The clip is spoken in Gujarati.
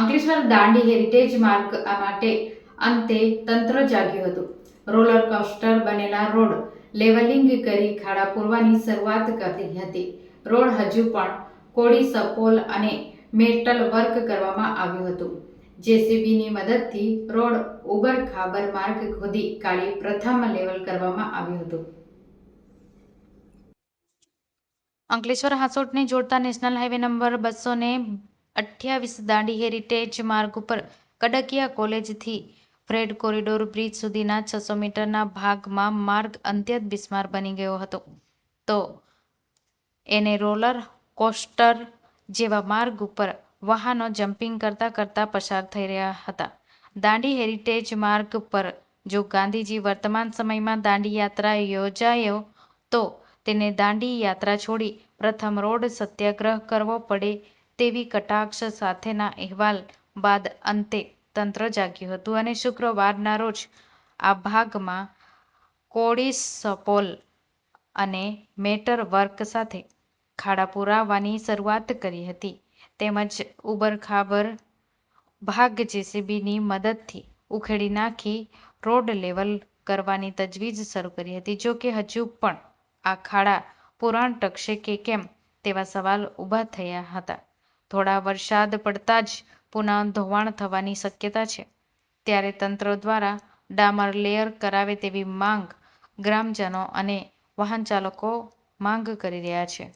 અંકલેશ્વર દાંડી હેરિટેજ માર્ગ માટે અંતે તંત્ર જાગ્યું હતું. રોલર કોસ્ટર બનેલા રોડ લેવલિંગ કરી ખાડા પૂરવાની શરૂઆત કરી હતી. રોડ હજુ પણ કોળી, સપોલ અને મેટલ વર્ક કરવામાં આવ્યું હતું. જેસીબીની મદદથી રોડ ઉબર ખાબર માર્ગ ખોદી કાઢી પ્રથમ લેવલ કરવામાં આવ્યું હતું. અંકલેશ્વર હાસોટને જોડતા નેશનલ હાઈવે નંબર બસો ને અઠ્યાવીસ દાંડી હેરિટેજ માર્ગ ઉપર કડકિયા કોલેજથી ફ્રેડ કોરિડોર બ્રિજ સુધીના છસો મીટરના ભાગમાં માર્ગ અત્યંત બિસ્માર બની ગયો હતો. તો એને રોલર કોસ્ટર જેવા માર્ગ ઉપર વાહનો જમ્પિંગ કરતા કરતા પસાર થઈ રહ્યા હતા. દાંડી હેરિટેજ માર્ગ પર જો ગાંધીજી વર્તમાન સમયમાં દાંડી યાત્રા યોજાયો, તો તેને દાંડી યાત્રા છોડી પ્રથમ રોડ સત્યાગ્રહ કરવો પડે તેવી કટાક્ષ સાથેના અહેવાલ બાદ અંતે તંત્ર જાગ્યું હતું અને શુક્રવારના રોજ આ ભાગમાં કોડિસપોલ અને મેટર વર્ક સાથે ખાડા પુરાવાની શરૂઆત કરી હતી. તેમજ ઉબરખાબર ભાગ જેસીબીની મદદથી ઉખેડી નાખી રોડ લેવલ કરવાની તજવીજ શરૂ કરી હતી. જો કે હજુ પણ આ ખાડા પુરાણ ટકશે કે કેમ તેવા સવાલ ઊભા થયા હતા. થોડા વરસાદ પડતા જ પુનઃ ધોવાણ થવાની શક્યતા છે. ત્યારે તંત્ર દ્વારા ડામર લેયર કરાવે તેવી માંગ ગ્રામજનો અને વાહન ચાલકો માંગ કરી રહ્યા છે.